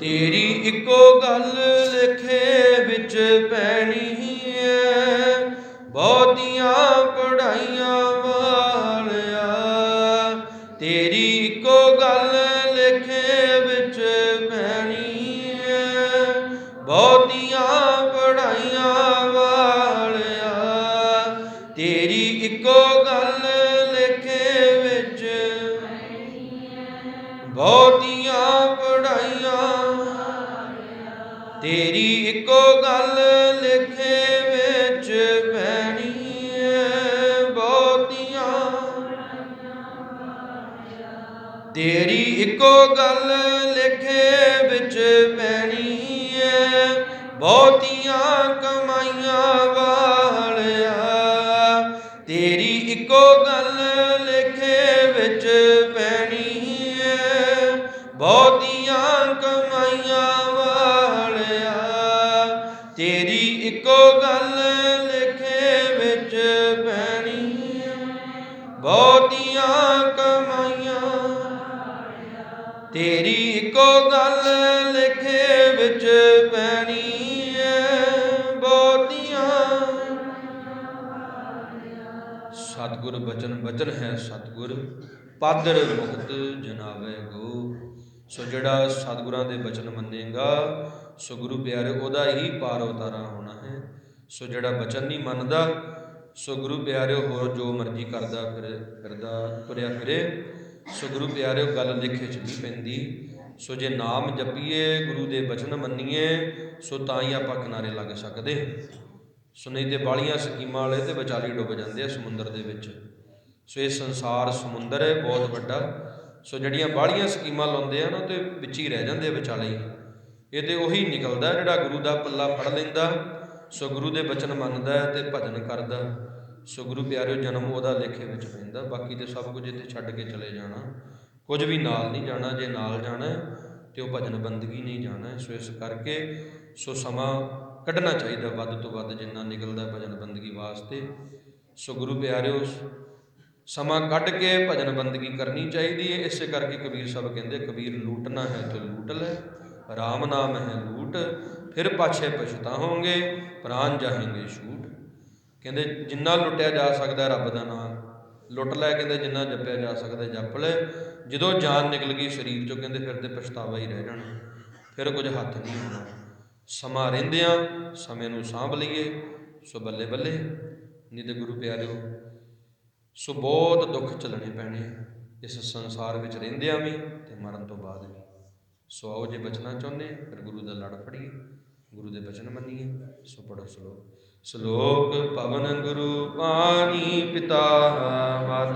ਤੇਰੀ ਇੱਕੋ ਗੱਲ ਲਿਖੇ ਵਿੱਚ ਪੈਣੀ ਐ। ਬਹੁਤੀਆਂ ਪੜਾਈਆਂ ਵਾਲਿਆ, ਤੇਰੀ ਇੱਕੋ ਗੱਲ ਲਿਖੇ ਵਿੱਚ ਪੈਣੀ ਐ। ਬਹੁਤੀਆਂ ਪੜਾਈਆਂ ਵਾਲਿਆ, ਤੇਰੀ ਇੱਕੋ ਗੱਲ ਲਿਖੇ ਵਿੱਚ ਬਹੁਤੀਆਂ ਤੇਰੀ ਇੱਕੋ ਗੱਲ ਲਿਖੇ ਵਿੱਚ ਪੈਣੀ ਐ ਬਹੁਤੀਆਂ। ਤੇਰੀ ਇੱਕੋ ਗੱਲ ਲਿਖੇ ਵਿੱਚ ਪੈਣੀ ਐ ਬਹੁਤੀਆਂ ਕਮਾਈਆਂ ਵਾ ਇੱਕੋ ਗੱਲ ਲਿਖੇ ਵਿੱਚ ਪੈਣੀ ਬਹੁਤੀਆਂ ਕਮਾਈਆਂ। ਤੇਰੀ ਇੱਕੋ ਗੱਲ ਲਿਖੇ ਵਿੱਚ ਪੈਣੀ ਬਹੁਤੀਆਂ। ਸਤਿਗੁਰ ਬਚਨ ਬਚਨ ਹੈ ਸਤਿਗੁਰ, ਪਾਦਰ ਮੁਕਤ ਜਨਾਵੇ ਗੋ ਸੋ ਜਿਹੜਾ ਸਤਿਗੁਰਾਂ ਦੇ ਬਚਨ ਮੰਨੇਗਾ, ਸੋ ਗੁਰੂ ਪਿਆਰੇ, ਉਹਦਾ ਹੀ ਪਾਰ ਉਤਾਰਾ ਹੋਣਾ ਹੈ। ਸੋ ਜਿਹੜਾ ਬਚਨ ਨਹੀਂ ਮੰਨਦਾ, ਸੋ ਗੁਰੂ ਪਿਆਰੇ, ਹੋਰ ਜੋ ਮਰਜ਼ੀ ਕਰਦਾ ਫਿਰ, ਫਿਰਦਾ, ਤੁਰਿਆ ਫਿਰੇ, ਸੋ ਗੁਰੂ ਪਿਆਰੇ ਗੱਲ ਲਿਖੇ ਚ ਨਹੀਂ ਪੈਂਦੀ। ਸੋ ਜੇ ਨਾਮ ਜਪੀਏ, ਗੁਰੂ ਦੇ ਬਚਨ ਮੰਨੀਏ, ਸੋ ਤਾਂ ਹੀ ਆਪਾਂ ਕਿਨਾਰੇ ਲੱਗ ਸਕਦੇ। ਸੋ ਨਹੀਂ ਤੇ ਬਾਲੀਆਂ ਸਕੀਮਾਂ ਵਾਲੇ ਤੇ ਵਿਚਾਲੀ ਡੁੱਬ ਜਾਂਦੇ ਆ ਸਮੁੰਦਰ ਦੇ ਵਿੱਚ। ਸੋ ਇਹ ਸੰਸਾਰ ਸਮੁੰਦਰ ਹੈ, ਬਹੁਤ ਵੱਡਾ। ਸੋ ਜਿਹੜੀਆਂ ਬਾਲੀਆਂ ਸਕੀਮਾਂ ਲਾਉਂਦੇ ਆ ਨਾ ਤੇ ਵਿੱਚ ਹੀ ਰਹਿ ਜਾਂਦੇ ਆ ਵਿਚਾਲੇ ਹੀ। ਇਹ ਤੇ ਉਹੀ ਨਿਕਲਦਾ ਜਿਹੜਾ ਗੁਰੂ ਦਾ ਪੱਲਾ ਫੜ ਲੈਂਦਾ ਸੋ ਗੁਰੂ ਦੇ ਬਚਨ ਮੰਨਦਾ ਹੈ ਤੇ ਭਜਨ ਕਰਦਾ। ਸੋ ਗੁਰੂ ਪਿਆਰਿਓ ਜਨਮ ਉਹਦਾ ਲੇਖੇ ਵਿੱਚ ਪੈਂਦਾ ਬਾਕੀ ਤੇ ਸਭ ਕੁਝ ਇੱਥੇ ਛੱਡ ਕੇ ਚਲੇ ਜਾਣਾ। ਕੁਝ ਵੀ ਨਾਲ ਨਹੀਂ ਜਾਣਾ ਜੇ ਨਾਲ ਜਾਣਾ ਹੈ, ਤੇ ਉਹ ਭਜਨ ਬੰਦਗੀ ਨਹੀਂ ਜਾਣਾ। ਸੋ ਇਸ ਕਰਕੇ ਸੋ ਸਮਾਂ ਕੱਢਣਾ ਚਾਹੀਦਾ ਵੱਧ ਤੋਂ ਵੱਧ ਜਿੰਨਾ ਨਿਕਲਦਾ ਭਜਨ ਬੰਦਗੀ ਵਾਸਤੇ। ਸੋ ਗੁਰੂ ਪਿਆਰਿਓ ਸਮਾਂ ਕੱਢ ਕੇ ਭਜਨ ਬੰਦਗੀ ਕਰਨੀ ਚਾਹੀਦੀ ਹੈ ਇਸੇ ਕਰਕੇ ਕਬੀਰ ਸਾਹਿਬ ਕਹਿੰਦੇ ਕਬੀਰ ਲੂਟਣਾ ਹੈ ਤੇ ਲੂਟ ਲੈ, ਰਾਮ ਨਾਮ ਹੈ ਲੂਟ, ਫਿਰ ਪਾਛੇ ਪਛਤਾਹੋਗੇ ਪ੍ਰਾਨ ਜਾਹੇਂਗੇ ਛੂਟ। ਕਹਿੰਦੇ ਜਿੰਨਾ ਲੁੱਟਿਆ ਜਾ ਸਕਦਾ ਰੱਬ ਦਾ ਨਾਮ, ਲੁੱਟ ਲੈ ਕਹਿੰਦੇ, ਜਿੰਨਾ ਜਪਿਆ ਜਾ ਸਕਦਾ ਹੈ ਜਪ ਲੈ। ਜਦੋਂ ਜਾਨ ਨਿਕਲ ਗਈ ਸਰੀਰ ਚੋਂ ਕਹਿੰਦੇ ਫਿਰ ਤੇ ਪਛਤਾਵਾ ਹੀ ਰਹਿ ਜਾਣਾ, ਫਿਰ ਕੁਝ ਹੱਥ ਨਹੀਂ ਹੋਣਾ ਸਮਾਂ ਰਹਿੰਦਿਆਂ ਸਮੇਂ ਨੂੰ ਸਾਂਭ ਲਈਏ, ਸੋ ਬੱਲੇ ਬੱਲੇ। ਨਹੀਂ ਤੇ ਗੁਰੂ ਪਿਆਰਿਓ ਸੋ ਬਹੁਤ ਦੁੱਖ ਝੱਲਣੇ ਪੈਣੇ ਆ, ਇਸ ਸੰਸਾਰ ਵਿੱਚ ਰਹਿੰਦਿਆਂ ਵੀ ਤੇ ਮਰਨ ਤੋਂ ਬਾਅਦ ਵੀ। ਸੋ ਆਓ ਜੇ ਬਚਣਾ ਚਾਹੁੰਦੇ ਆ ਫਿਰ ਗੁਰੂ ਦਾ ਲੜ ਫੜੀਏ, ਗੁਰੂ ਦੇ ਬਚਨ ਮੰਨੀਏ, ਸੋ ਪੜੋ ਸ਼ਲੋਕ। ਸ਼ਲੋਕ ਪਵਨ ਗੁਰੂ ਪਾਣੀ ਪਿਤਾ ਮਾਤਾ